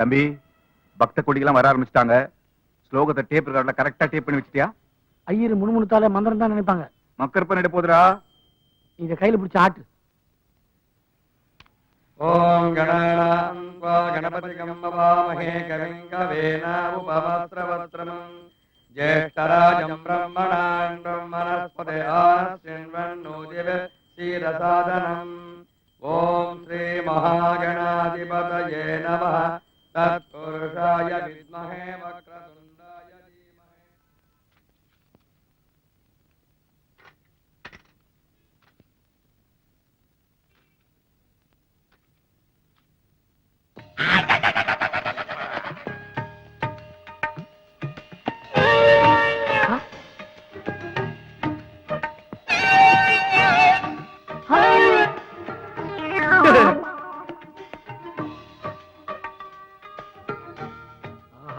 தம்பி பக்த கொடிகள்லாம் வர ஆரம்பிச்சிட்டாங்க. ஸ்லோகத்தை டேப் ரெக்கார்ட்ல கரெக்டா டேப் பண்ணி வச்சிட்டியா? ஐயர் முணுமுணுத்தால மந்திரம் தான் நினைப்பாங்க. மக்கர் பண்ணிட போதுடா. இத கையில பிடிச்ச ஆட்டு. ஓம் கணானாம் வா கவிம் கவேன உபவஸ்திரவஸ்திரமம் ஜேஷ்டராஜம் பிரம்மணான் பிரம்மணஸ்பதே ஆனஸ்யன்வன்னோதிவ சீரசாதனம். ஓம் ஸ்ரீ மகாகணாதிபதயே நமः. Uh,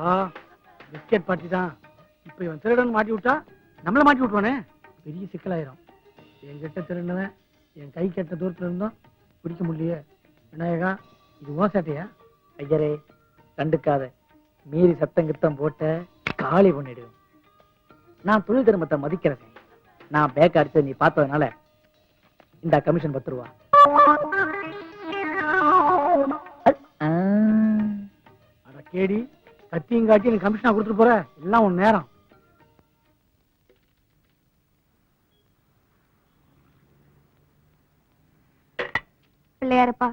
ஆஹா பிஸ்கெட் பார்ட்டி தான். இப்ப இவன் திருடன் மாட்டி விட்டா நம்மள மாட்டி விட்டுவானே பெரிய சிக்கலாயிரும். என்கிட்ட திருடினவன் என் கை கெட்ட தூரத்துல இருந்தோம் பிடிக்க முடியலையே. விநாயகா இது ஓ சேட்டையா? ஐயரே கண்டுக்காத மீறி சத்தம் கித்தம் போட்ட காலி பண்ணிடுவேன் நான் தொழில் தர்மத்தை மதிக்கிறேன். நான் பேக் அடிச்சதை நீ பார்த்ததுனால இந்த கமிஷன் பத்து ரூபா. அட கேடி கத்தியும் காட்டி எனக்கு கமிஷனா கொடுத்துட்டு போற? எல்லாம் உன் நேரம். பிள்ளையாரப்பா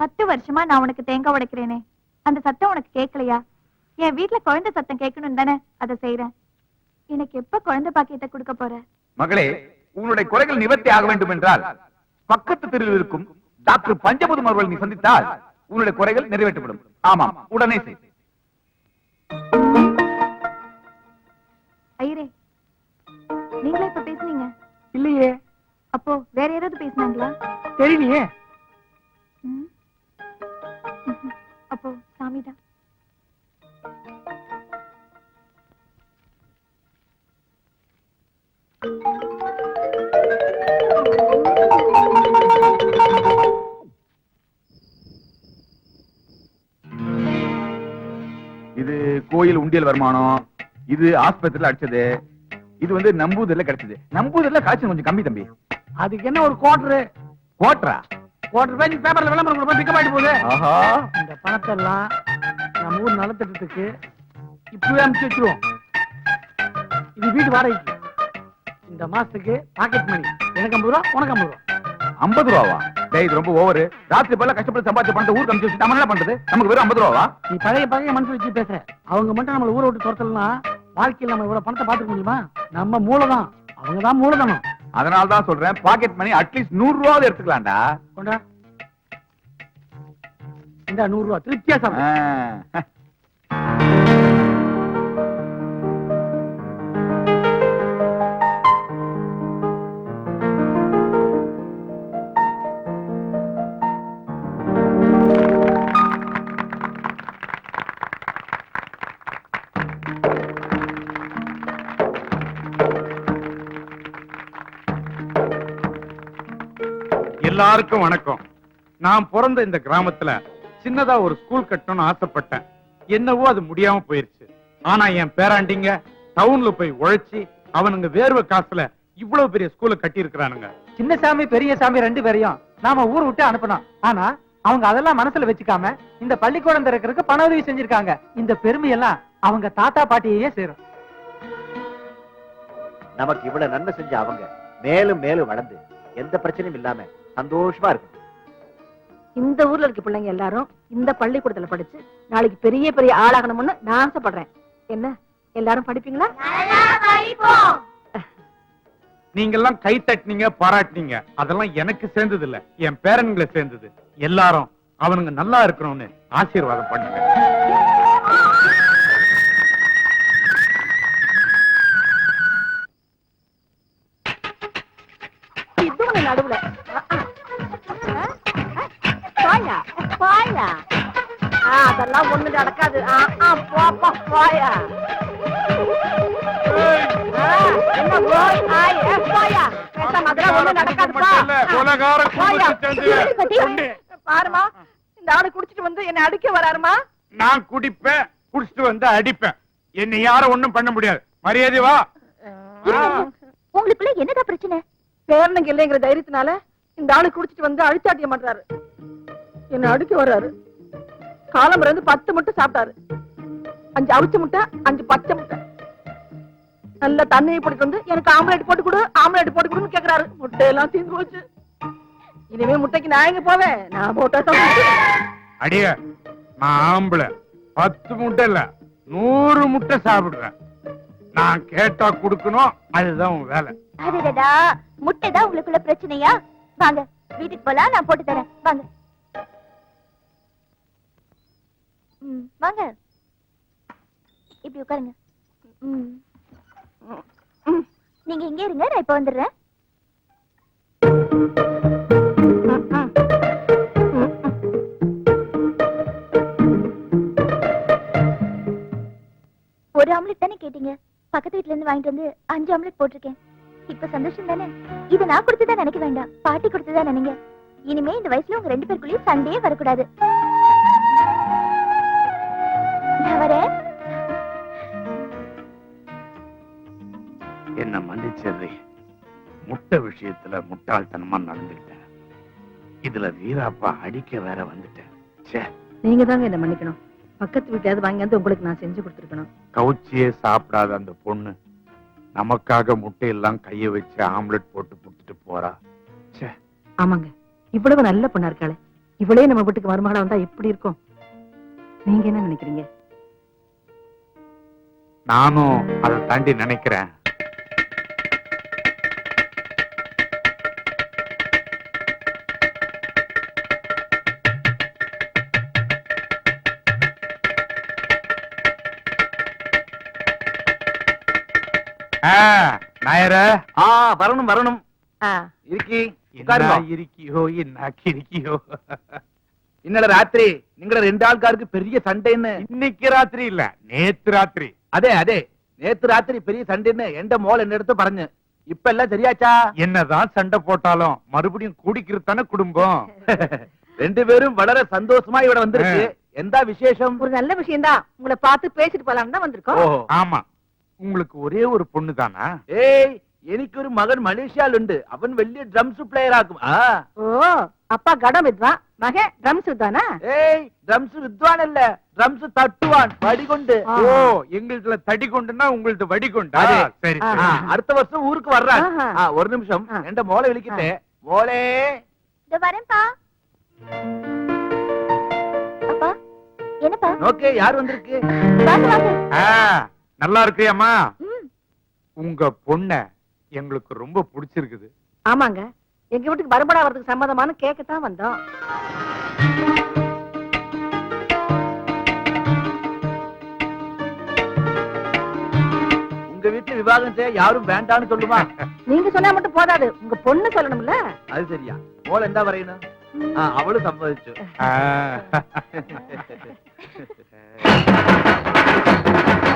பத்து வருஷமா நான் உனக்கு தேங்காய் உடைக்கிறேனே. அந்த சத்தம் உனக்கு கேட்கலையா? என் வீட்ல குழந்தை சத்தம் கேட்கணும் தானே அதை செய்யறேன் எனக்கு எப்ப குழந்தை பாக்கியத்தை கொடுக்க போற? மகளே உன்னுடைய குறைகள் நிவர்த்தி ஆக வேண்டும் என்றால் பக்கத்து தெருவில் இருக்கும் டாக்டர் பஞ்சபுதம் அவர்கள் நீ சந்தித்தால் உன்னுடைய குறைகள் நிறைவேற்றப்படும். ஆமாம் உடனே செய். ஐயரே நீங்களா இப்ப பேசுனீங்க இல்லையே அப்போ வேற யாராவது பேசுனாங்களா தெரியலையே ம்? ம்ஹும். அப்போ சாமிதான் இது கோயில் உண்டியல் வருமானம் இது ஆஸ்பத்திரியில அடிச்சது இது வந்து நம்பூதர்ல கிடைச்சது. நம்பூதர்ல காய்ச்சல் கொஞ்சம் கம்மி தம்பி. அதுக்கு என்ன ஒரு குவார்டர் கோட்ரா குவார்டர் பேஜ் பேப்பர்ல விளம்பரம் கொடுப்பா பிக்கப் ஆயிட்டு போகுது. ஆஹா. இந்த பணத்தை எல்லாம் நம்ம ஊர் நலத்திட்டத்துக்கு இப்பவே அனுப்பிச்சு வச்சிருவோம். இது வீட்டு வாடகைக்கு. இந்த மாசத்துக்கு பாக்கெட் மணி எனக்கு ஐம்பது ரூபா உனக்கு ஐம்பது ரூபா. ஐம்பது ரூபாவா? டேய் இது ரொம்ப ஓவர் ராத்திரி போல கஷ்டப்பட்டு சம்பாதிச்ச பணத்தை ஊருக்கு அனுப்பிச்சு வச்சு நம்ம என்ன பண்றது? நமக்கு வெறும் ஐம்பது ரூபாவா? நீ பழைய பழைய மனசு வச்சு பேசுற. அவங்க மட்டும் நம்மள ஊரை விட்டு வாழ்க்கையில் நம்ம இவ்வளவு பணத்தை பாத்துக்க முடியுமா? நம்ம மூலதான் அவங்க தான் மூலதனம் அதனால தான் சொல்றேன் பாக்கெட் மணி அட்லீஸ்ட் நூறு ரூபாவது எடுத்துக்கலாம்டா. கொண்டா. இந்த நூறு ரூபா திருப்தியா சாப்பிடு. எல்லாருக்கும் வணக்கம். நான் பிறந்த இந்த கிராமத்துல சின்னதா ஒரு ஸ்கூல் கட்டணும்னு ஆசைப்பட்டேன். என்னவோ அது முடியாம போயிருச்சு. ஆனா என் பேராண்டிங்க டவுன்ல போய் உழைச்சி அவனுங்க வேர்வை காசுல இவ்வளவு பெரிய ஸ்கூலை கட்டி இருக்கிறானுங்க சின்ன சாமி பெரிய சாமி ரெண்டு பேரையும் நாம ஊர் விட்டு அனுப்பணும். ஆனா அவங்க அதெல்லாம் மனசுல வச்சுக்காம இந்த பள்ளிக்கூடம் திறக்கிறதுக்கு பண உதவி செஞ்சிருக்காங்க. இந்த பெருமையெல்லாம் அவங்க தாத்தா பாட்டியையே சேரும். நமக்கு இவ்வளவு நன்மை செஞ்ச அவங்க மேலும் மேலும் வளர்ந்து எந்த பிரச்சனையும் இல்லாம சந்தோஷமா இருக்கும் இந்த ஊர்ல இருக்க பிள்ளைங்க எல்லாரும் இந்த பள்ளிக்கூடத்துல படிச்சு நாளைக்கு பெரிய பெரிய ஆளாகணும்னு நான் ஆசைப்படுறேன். என்ன? எல்லாரும் படிப்பீங்களா? நீங்க எல்லாம் கை தட்டினீங்க பாராட்டினீங்க. அதெல்லாம் எனக்கு சேர்ந்தது இல்ல என் பேரன்களை சேர்ந்தது. எல்லாரும் அவனுங்க நல்லா இருக்கணும்னு ஆசீர்வாதம் பண்ணுங்க. நடுவுல. பாயா அதெல்லாம் ஒண்ணு நடக்காது. ஆ, ஆ, போப்பா பாயா. பாருமா இந்த ஆளு குடிச்சிட்டு வந்து என்ன அடிக்க வராருமா? நான் குடிப்பேன் குடிச்சிட்டு வந்து அடிப்பேன். என்னை யாரும் ஒண்ணும் பண்ண முடியாது. மரியாதை வா. உங்களுக்குள்ள என்னதான் பிரச்சனை? பேரனுங்க இல்லைங்கிற தைரியத்தினால இந்த ஆளு குடிச்சிட்டு வந்து அழிச்சாட்டிய மாட்டாரு என்ன அடிக்க வர்றாரு. காலம் இருந்து பத்து முட்டை சாப்பிட்டாரு. அஞ்சு அவிச்ச முட்டை அஞ்சு பச்சை முட்டை. நல்ல தண்ணியை போட்டு வந்து எனக்கு ஆம்லேட் போட்டு கொடு ஆம்லேட் போட்டு கொடுன்னு கேக்குறாரு. முட்டை எல்லாம் தீர்ந்து போச்சு. இனிமே முட்டைக்கு நான் எங்க போவேன்? நான் போட்டா அடிய நான் ஆம்பளை. பத்து முட்டை இல்ல நூறு முட்டை சாப்பிடுவேன் நான் கேட்டா கொடுக்கணும் அதுதான் உன் வேலை. அடடடா முட்டை தான் உங்களுக்குள்ள பிரச்சனையா? வாங்க வீட்டுக்கு போலாம் நான் போட்டு தரேன். வாங்க. வாங்க. இப்படி உட்காருங்க. நீங்க இங்கே இருங்க நான் இப்ப வந்துடுறேன். ஒரு ஆம்லெட் தானே கேட்டீங்க? பக்கத்து வீட்ல இருந்து வாங்கிட்டு வந்து அஞ்சு ஆம்லெட் போட்டிருக்கேன். இப்ப சந்தோஷம் தானே? இது நான் கொடுத்ததா நினைக்க வேண்டாம். பாட்டி கொடுத்ததா நினைங்க. இனிமே இந்த வயசுல உங்க ரெண்டு பேருக்குள்ளேயும் சண்டையே வரக்கூடாது. விஷயத்துல முட்டாள்தனமா நடந்துட்டேன் இதுல வீராப்பா அடிக்க வேற வந்துட்டேன். ச்சே. நீங்க தாங்க என்ன மன்னிக்கணும். பக்கத்து வீட்டையாவது வாங்கி வந்து உங்களுக்கு நான் செஞ்சு கொடுத்துருக்கணும். கவுச்சியே சாப்பிடாத அந்த பொண்ணு. நமக்காக முட்டையெல்லாம் கைய வச்சு ஆம்லெட் போட்டு புட்டுட்டு போறா. ச்சே. ஆமாங்க. இவ்வளவு நல்ல பொண்ணா இருக்காளே. இவளே நம்ம வீட்டுக்கு மருமகளா வந்தா எப்படி இருக்கும்? நீங்க என்ன நினைக்கிறீங்க? நானும் அதை தாண்டி நினைக்கிறேன். நாயரே. ஆ வரணும் வரணும். இருக்கி இருக்கியோ என்ன இருக்கியோ இன்னல ராத்திரி நீங்கள ரெண்டு ஆள்காருக்கு பெரிய சண்டைன்னு. இன்னைக்கு ராத்திரி இல்ல நேத்து ராத்திரி. அதே அதே. நேத்து ராத்திரி பெரிய சண்டைன்னு எந்த மோல் என்ன எடுத்து பறஞ்சு. இப்ப எல்லாம் சரியாச்சா? என்னதான் சண்டை போட்டாலும் மறுபடியும் கூடிக்கிறது தானே குடும்பம். ரெண்டு பேரும் வளர சந்தோஷமா இவட வந்திருக்கு. எந்த விசேஷம்? ஒரு நல்ல விஷயம் தான் உங்களை பார்த்து பேசிட்டு போலாம் தான் வந்திருக்கோம். ஆமா. உங்களுக்கு ஒரே ஒரு பொண்ணு தானா? ஏய் எனக்கு ஒரு மகன் மலேசியால் உண்டு அவன் வெளிய ட்ரம்ஸ் பிளேயர் ஆகும் ஓ அப்பா கடம் வித்வான் மகன் ட்ரம்ஸ் தானா ஏய் ட்ரம்ஸ் வித்வான் இல்ல ட்ரம்ஸ் தட்டுவான் வடிகுண்டு ஓ எங்களுதுல தடிகுண்டுனா உங்களுது வடிகுண்டா சரி அடுத்த வருஷம் ஊருக்கு வர்றான் ஒரு நிமிஷம் என்ற மோளை விழிக்கிட்டே மோளே இந்த வரேன்பா அப்பா என்னப்பா ஓகே யார் வந்திருக்கு வாங்க வாங்க நல்லா இருக்கியாமா உங்க பொண்ண எங்களுக்கு ரொம்ப பிடிச்சிருக்குது. ஆமாங்க. எங்க வீட்டுக்கு மறுபடா வரதுக்கு சம்மதமான கேட்கத்தான் வந்தோம். உங்க வீட்டு விவாதம் செய்ய யாரும் வேண்டான்னு சொல்லுமா? நீங்க சொன்னா மட்டும் போதாது. உங்க பொண்ணு சொல்லணும்ல. அது சரியா. போல என்ன வரையணும்? அவளும் சம்மதிச்சு.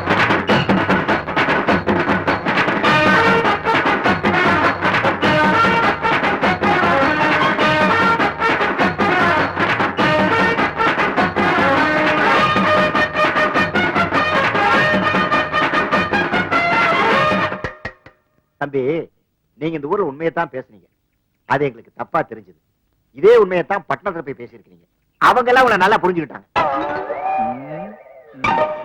தம்பி நீங்க இந்த ஊர்ல உண்மையத்தான் பேசுனீங்க. அது எங்களுக்கு தப்பா தெரிஞ்சது. இதே உண்மையத்தான் பட்டணத்துல போய் பேசியிருக்கீங்க அவங்க எல்லாம் உங்களை நல்லா புரிஞ்சுக்கிட்டாங்க.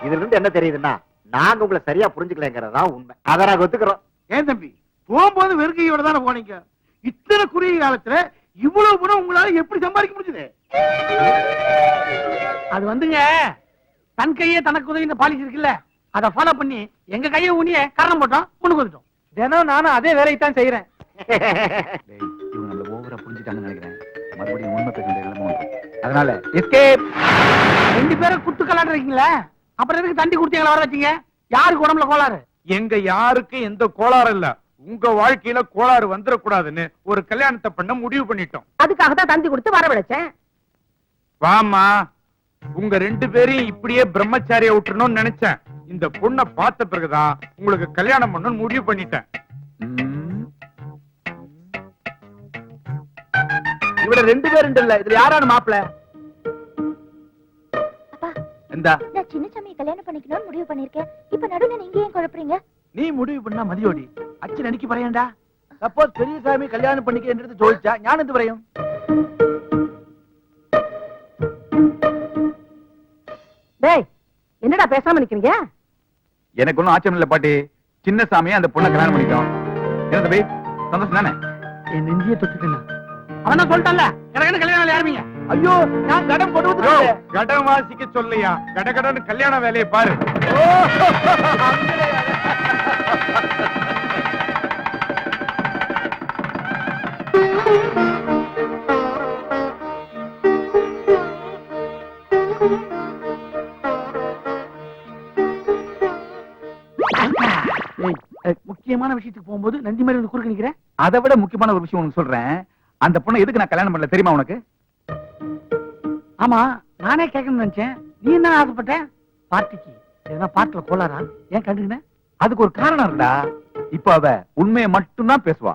இதுல இருந்து என்ன தெரியுதுன்னா நாங்க உங்களை சரியா புரிஞ்சுக்கலங்கிறதா உண்மை. அதை நாங்க ஒத்துக்கிறோம். ஏன் தம்பி? போகும்போது வெறுக்கையோட தானே போனீங்க? இத்தனை குறுகிய காலத்துல இவ்வளவு பணம் உங்களால எப்படி சம்பாதிக்க முடிஞ்சது? அது வந்துங்க. தன் கையே தனக்கு உதவி பாலிசி இருக்குல்ல. அதை ஃபாலோ பண்ணி எங்க கையை ஊனிய காரணம் போட்டோம் முன்னுக்கு வந்துட்டோம். தினம் நானும் அதே வேலையை தான் செய்யறேன் இவங்க அந்த ஓவரா புரிஞ்சுட்டாங்கன்னு நினைக்கிறேன். மறுபடியும் உண்மை பேசுற எல்லாமே அதனால எஸ்கேப் ரெண்டு பேரும் குத்து கலாடுறீங்களா அப்புறம் எதுக்கு தண்டி குடுத்தீங்களா வர வச்சீங்க? யாருக்கு உடம்புல கோளாறு? எங்க யாருக்கும் எந்த கோளாறும் இல்ல. உங்க வாழ்க்கையில கோளாறு வந்துடக்கூடாதுன்னு ஒரு கல்யாணத்தை பண்ண முடிவு பண்ணிட்டோம். அதுக்காக தான் தந்தி கொடுத்து வரவழைச்சேன் வாமா உங்க ரெண்டு பேரையும் இப்படியே பிரம்மச்சாரியா விட்டுறணும்னு நினைச்சேன். இந்த பொண்ணை பார்த்த பிறகுதான் உங்களுக்கு கல்யாணம் பண்ணணும்னு முடிவு பண்ணிட்டேன். இவர ரெண்டு பேர் இல்ல. இதுல யாரான மாப்பிள்ள இந்த நான் சின்னசாமி கல்யாணம் பண்ணிக்கணும்னு முடிவு பண்ணிருக்கேன். இப்ப நடுவுல நீங்க குழப்பறீங்க? நீ முடிவு பண்ணா மதியோடி. அச்சு நடிக்க பறையண்டா சப்போஸ் பெரிய சாமி கல்யாணம் பண்ணிக்கிறேன்றது ஜோதிச்சா ஞான எது வரையும்? டேய் என்னடா பேசாம நிக்கிறீங்க? எனக்கு ஒண்ணும் ஆச்சரியம் இல்ல பாட்டி. சின்னசாமி அந்த பொண்ணை கல்யாணம் பண்ணிட்டோம். என்ன தம்பி சந்தோஷம் தானே? என் நெஞ்சிய தொட்டுட்டேன் அவன் தான் சொல்லிட்டான்ல. எனக்கு என்ன கல்யாணம் யாருமீங்க ஐயோ நான் கடன் போட்டு. கடன் வாசிக்க சொல்லையா? கடகடன்னு கல்யாண வேலையை பாரு. முக்கியமான விஷயத்துக்கு போகும்போது நந்தி மாதிரி வந்து குறுக்க நிக்கிறேன். அதை விட முக்கியமான ஒரு விஷயம் உனக்கு சொல்றேன். அந்த பொண்ணை எதுக்கு நான் கல்யாணம் பண்ணல தெரியுமா உனக்கு? ஆமா நானே கேட்கணும்னு நினைச்சேன். நீ என்ன ஆசைப்பட்ட? பார்ட்டிக்கு எதனா பாட்டுல கோளாரா ஏன் கண்டுக்கின? அதுக்கு ஒரு காரணம் இருக்குடா. இப்ப அவ உண்மையை மட்டும்தான் பேசுவா.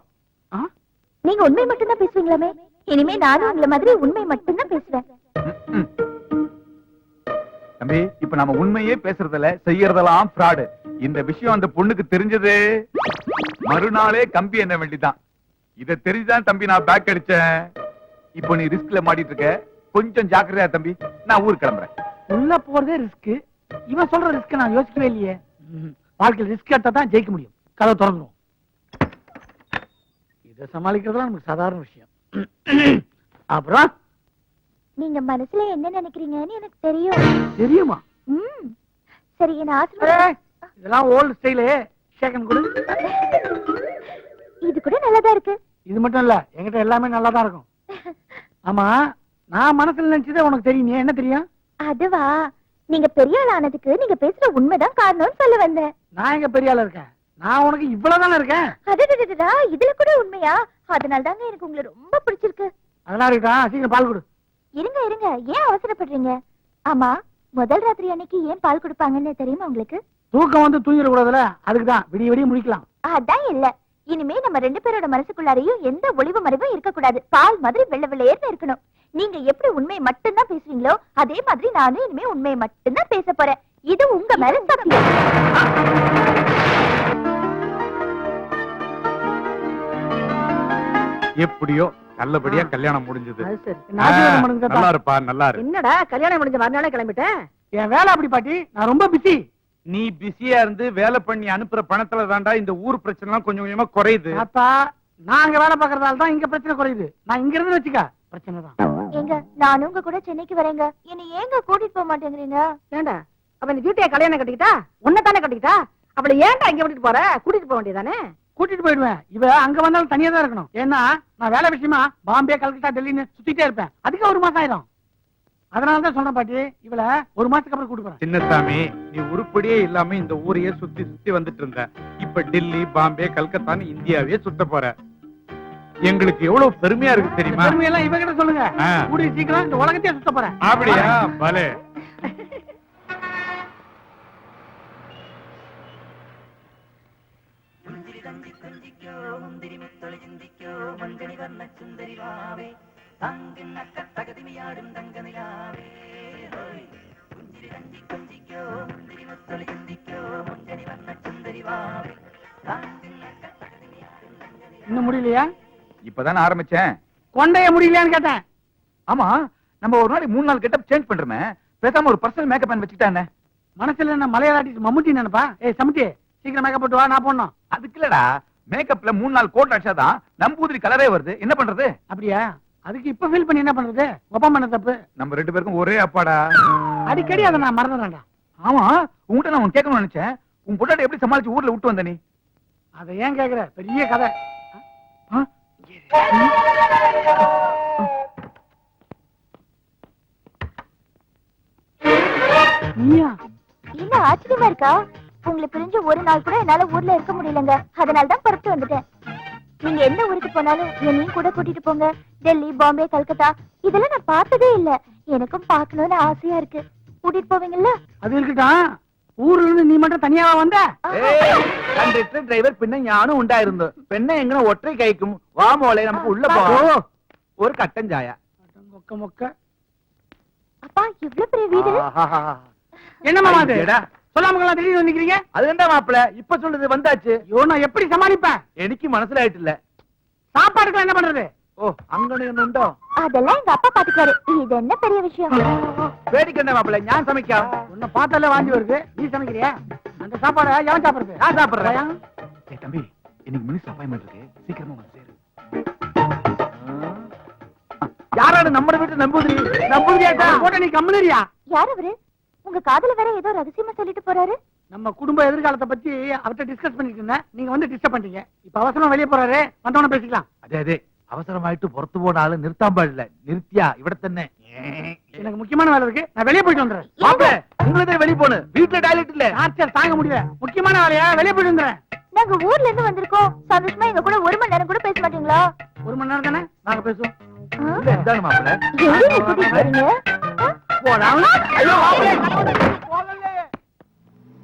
நீங்க உண்மை மட்டும்தான் பேசுவீங்களாமே? இனிமே நானும் உங்களை மாதிரி உண்மை மட்டும்தான் பேசுவேன். தம்பி இப்ப நம்ம உண்மையே பேசுறதுல செய்யறதெல்லாம் ஃப்ராடு இந்த விஷயம் அந்த பொண்ணுக்கு தெரிஞ்சது. மறுநாளே கம்பி என்ன வேண்டிதான். இத தெரிஞ்சுதான் தம்பி நான் பேக் அடிச்சேன். இப்போ நீ ரிஸ்க்ல மாட்டிட்டு இருக்க. கொஞ்சம் ஜாக்கிரதையா தம்பி நான் ஊருக்கு கிளம்புறேன். உள்ள போறதே ரிஸ்க் இவன் சொல்ற ரிஸ்க் நான் யோசிக்கவே இல்லையே. வாழ்க்கையில் ரிஸ்க் எடுத்தா தான் ஜெயிக்க முடியும். கதவை திறந்துரும். இதை சமாளிக்கிறதுலாம் நமக்கு சாதாரண விஷயம். அப்புறம்? நீங்க மனசுல என்ன நினைக்கிறீங்கன்னு எனக்கு தெரியும். தெரியுமா? ம். சரி என்ன ஆசீர்வாதம் இதெல்லாம் ஓல்டு ஸ்டைலு ஷேக்கன் கொடு. இது கூட நல்லாதான் இருக்கு. இது மட்டும் இல்ல என்கிட்ட எல்லாமே நல்லா தான் இருக்கும். ஆமா நான் மனசுல நினைச்சதே உனக்கு தெரியும். என்ன தெரியும்? அதுவா நீங்க பெரிய ஆள் ஆனதுக்கு நீங்க பேசுற உண்மைதான் காரணம்னு சொல்ல வந்தேன். நான் எங்க பெரிய ஆளா இருக்கேன்? நான் உனக்கு இவ்வளவுதானே இருக்கேன்? அடடடடடா, இதுல கூட உண்மையா? அதனால தாங்க எனக்கு உங்களை ரொம்ப பிடிச்சிருக்கு. அதெல்லாம் இருக்கா சீக்கிரம் பால் கொடு. இருங்க இருங்க. ஏன் அவசரப்படுறீங்க? ஆமா முதல் ராத்திரி அன்னைக்கு ஏன் பால் கொடுப்பாங்கன்னு தெரியுமா உங்களுக்கு? தூக்கம் வந்து தூங்கிட கூடாதுல அதுக்கு தான் விடிய விடிய முடிக்கலாம் அதான் இல்ல. இனிமே நம்ம ரெண்டு பேரோட மனசுக்குள்ளாரையும் எந்த ஒளிவு மறைவும் இருக்க கூடாது பால் மாதிரி வெள்ளை வெள்ளையர்னு இருக்கணும். நீங்க எப்படி உண்மையை மட்டும்தான் பேசுவீங்களோ அதே மாதிரி நானும் இனிமே உண்மையை மட்டும்தான் பேச போறேன். இது உங்க மேல சத்தியம் எப்படியோ நல்லபடியா கல்யாணம் முடிஞ்சது. நல்லா இருப்பா நல்லா இரு. என்னடா கல்யாணம் முடிஞ்ச மறுநாளே கிளம்பிட்டேன்? என் வேலை அப்படி பாட்டி. நான் ரொம்ப பிஸி நீ பிஸியா இருந்து வேலை பண்ணி அனுப்புற பணத்துல தாண்டா இந்த ஊர் பிரச்சனை எல்லாம் கொஞ்சம் கொஞ்சமா குறையுது. நான் அங்க வேலை பாக்குறதால தான் இங்க பிரச்சனை குறையுது. நான் இங்க இருந்து வச்சுக்க பிரச்சனை தான். ஏங்க நானும் உங்க கூட சென்னைக்கு வரேங்க. என்னை ஏங்க கூட்டிட்டு போக மாட்டேங்கிறீங்க? ஏண்டா? அவன் இந்த வீட்டையை கல்யாணம் கட்டிக்கிட்டா? உன்னை தானே கட்டிக்கிட்டா அவளை ஏன்டா இங்க விட்டுட்டு போற? கூட்டிட்டு போக வேண்டியதானே? கூட்டிட்டு போயிடுவேன். இவ அங்க வந்தாலும் தனியா தான் இருக்கணும். ஏன்னா நான் வேலை விஷயமா பாம்பே கல்கத்தா டெல்லின்னு சுத்திட்டே இருப்பேன். அதுக்கு ஒரு மாசம் ஆயிடும் அதனால தான் சொல்றேன் பாட்டி இவள ஒரு மாசத்துக்கு அப்புறம் கூட்டு போறேன். சின்னசாமி நீ உருப்படியே இல்லாம இந்த ஊரையே சுத்தி சுத்தி வந்துட்டு இருந்த. இப்ப டெல்லி பாம்பே கல்கத்தான்னு இந்தியாவே சுத்த போற. எங்களுக்கு எவ்வளவு பெருமையா இருக்கு தெரியுமா? பெருமையெல்லாம் இவ கிட்ட சொல்லுங்க. கூடிய சீக்கிரம் இந்த உலகத்தையே சுத்த போறேன். அப்படியா? பலே. இன்னும் முடியலையா? இப்பதானே ஆரம்பிச்சேன். கொண்டைய முடியலையான்னு கேட்டேன். ஆமா நம்ம ஒரு நாளைக்கு மூணு நாள் கெட்டப் சேஞ்ச் பண்றோமே. பேசாம ஒரு பர்சனல் மேக்கப் வச்சுக்கிட்டா என்ன? மனசுல என்ன மலையாளாட்டி மம்முட்டி நினைப்பா? ஏய் சமுட்டி சீக்கிரம் மேக்கப் போட்டு வா நான் போடணும். அதுக்கு இல்லடா. மேக்கப்ல மூணு நாள் கோட் அடிச்சாதான் நம்பூதிரி கலரே வருது. என்ன பண்றது? அப்படியா? அதுக்கு இப்ப ஃபீல் பண்ணி என்ன பண்றது? ஒப்பா பண்ண தப்பு? நம்ம ரெண்டு பேருக்கும் ஒரே அப்பாடா. அடிக்கடி அதை நான் மறந்துடுறேன்டா ஆமா உன்கிட்ட நான் ஒண்ணு கேட்கணும்னு நினைச்சேன். உன் பொட்டாட்டி எப்படி சமாளிச்சு ஊர்ல விட்டு வந்த நீ? அதை ஏன் கேக்குற? பெரிய கதை. ஆ? நீயா? என்ன ஆச்சரியமா இருக்கா? உங்களை பிரிஞ்சு ஒரு நாள் கூட என்னால ஊர்ல இருக்க முடியலங்க. அதனால தான் புறப்பட்டு வந்துட்டேன். நீங்க எந்த ஊருக்கு போனாலும் என்னையும் கூட கூட்டிட்டு போங்க. டெல்லி பாம்பே கல்கத்தா இதெல்லாம் நான் பார்த்ததே இல்ல. எனக்கும் பார்க்கணும்னு ஆசையா இருக்கு. கூட்டிட்டு போவீங்கல்ல? அது இருக்கட்டும் ஊர்ல இருந்து நீ மட்டும் தனியாவா வந்த. கண்டக்டர் டிரைவர் பின்ன ஞானும் உண்டாயிருந்து. பெண்ணை எங்க ஒற்றை கைக்கும் வா மோளே நமக்கு உள்ள போ. ஒரு கட்டன் சாயா. மொக்க மொக்க. அப்பா இவ்வளவு பெரிய வீடு? என்னமா அது? சொல்லாமங்களா திடீர்னு வந்துக்கிறீங்க அது என்ன மாப்பிள? இப்ப சொல்லுது வந்தாச்சு. ஐயோ நான் எப்படி சமாளிப்பேன் எனக்கு மனசுல ஆயிட்டு இல்ல. சாப்பாடுக்கு என்ன பண்றது? ஓ அங்கனையும் அதெல்லாம் எங்க அப்பா பாத்துக்காரு இது என்ன பெரிய விஷயம்? வேடிக்கை என்ன மாப்பிள்ள? ஞான் சமைக்க? உன்னை பார்த்தாலே வாங்கி வருது. நீ சமைக்கிறியா? அந்த சாப்பாடு யான் சாப்பிடுறது? இருக்கு. சீக்கிரமா வந்து சேரு. நம்ம வீட்டு நம்புதிரி? நம்புதிரியா போட்ட நீ கம்பளிரியா யார் அவரு? உங்க காதல வேற ஏதோ ரகசியமா சொல்லிட்டு போறாரு. நம்ம குடும்ப எதிர்காலத்தை பத்தி அவர்கிட்ட டிஸ்கஸ் பண்ணிட்டு இருந்தேன். நீங்க வந்து டிஸ்டர்ப் பண்றீங்க இப்ப அவசரம் வெளியே போறாரு. வந்தவன பேசிக்கலாம். அதே அதே. അവസരമായിട്ട് പുറത്തു പോകുന്ന ആള് നിർത്താൻ പാടില്ല നിർത്തിയ ഇവിടെ തന്നെ எனக்கு முக்கியமான வேலை இருக்கு நான் வெளியே போயிட்டு வந்துடுறேன் മാപ്പിളെ നിങ്ങളിതേ വെളി പോണ് വീട്ടിലെ ടോയ്ലറ്റ് ഇല്ലേ டார்ச்சர் தாங்க முடியல முக்கியமான வேலையா வெளியே போயிட்டு வந்துடுறேன் நாங்க ஊர்ல இருந்து வந்திருக்கோம் சந்தோஷமா எங்க கூட ஒரு மணி நேரம் கூட பேச மாட்டீங்களா ஒரு மணி நேரம் தானே நாங்க பேசுவோம் ஆ? എന്താണ് മാപ്പിളെ எங்க கூட்டிட்டு போறீங்க ஆ? போடா അയ്യോ മാപ്പിളെ